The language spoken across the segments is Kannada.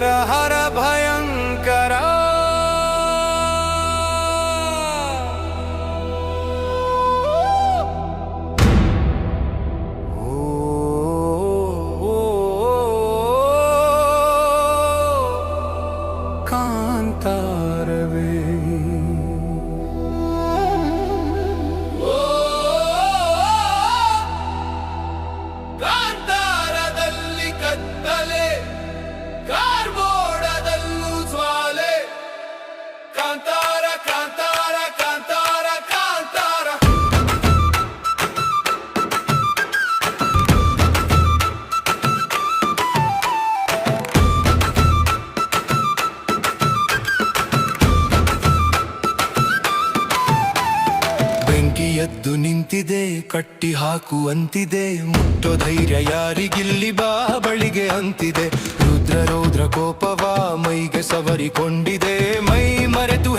हर हर भय ಎದ್ದು ನಿಂತಿದೆ, ಕಟ್ಟಿ ಹಾಕುವಂತಿದೆ ಮುಟ್ಟೋ ಧೈರ್ಯ ಯಾರಿಗಿಲ್ಲಿ ಬಾ, ಬಳಿಗೆ ಅಂತಿದೆ. ರುದ್ರ ರೌದ್ರ ಕೋಪವ ಮೈಗೆ ಸವರಿಕೊಂಡಿದೆ. ಮೈ ಮರೆತು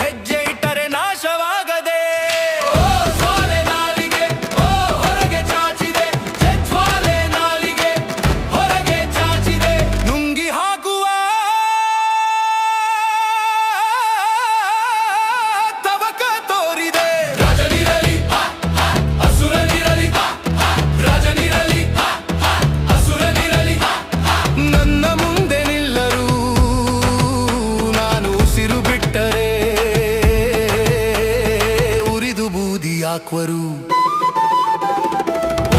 ಬೂದಿ ಹಾಕ್ವರು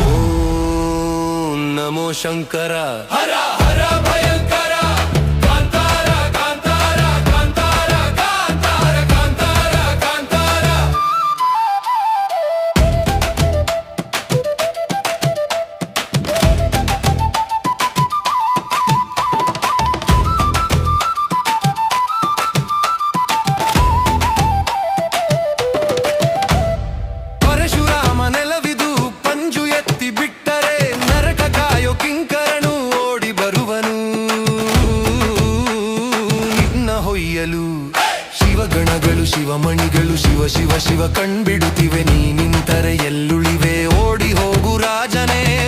ಓಂ ನಮೋ ಶಂಕರ ಹರ ಹರ ಹೊಯ್ಯಲು. ಶಿವಗಣಗಳು ಶಿವಮಣಿಗಳು ಶಿವ ಶಿವ ಶಿವ ಕಣ್ಬಿಡುತ್ತಿವೆ. ನೀ ನಿಂತರೆ ಎಲ್ಲುಳಿವೆ ಓಡಿ ಹೋಗು ರಾಜನೇ.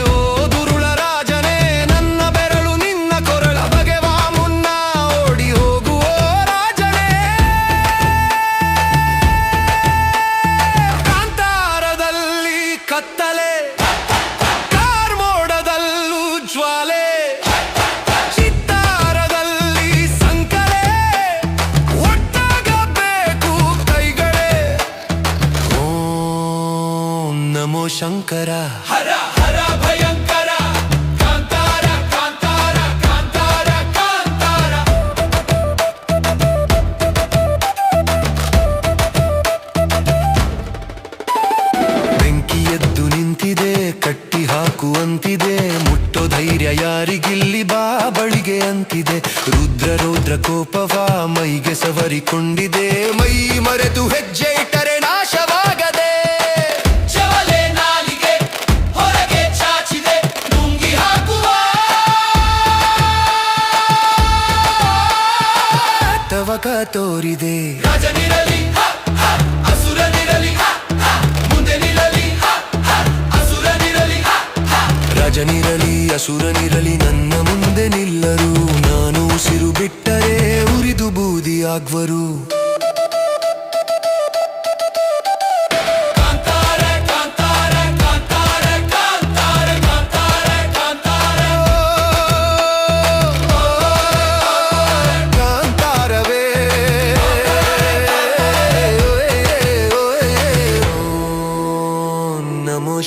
ನಮೋ ಶಂಕರ. ಹರ ಹರ ಭಯಂಕರ. ಕಾಂತಾರ ಕಾಂತಾರ ಕಾಂತಾರ ಕಾಂತಾರ. ಬೆಂಕಿ ಎದ್ದು ನಿಂತಿದೆ ಕಟ್ಟಿ ಹಾಕುವಂತಿದೆ. ಮುಟ್ಟೋ ಧೈರ್ಯ ಯಾರಿಗಿಲ್ಲಿ ಬಾ ಬಳಿಗೆ ಅಂತಿದೆ. ರುದ್ರ ರೌದ್ರ ಕೋಪವ ಮೈಗೆ ಸವರಿಕೊಂಡಿದೆ. ಮೈ ಮರೆತು ಹೆಜ್ಜೆ ತೋರಿದೆ. ರಾಜನಿರಲಿ ಅಸುರನಿರಲಿ ಮುಂದೆ ಅಸುರನಿರಲಿ ರಾಜನಿರಲಿ ಅಸುರನಿರಲಿ ನನ್ನ ಮುಂದೆ ನಿಲ್ಲರು. ನಾನು ಉಸಿರು ಬಿಟ್ಟರೆ ಉರಿದು ಬೂದಿ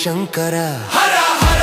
శంకర. హర హర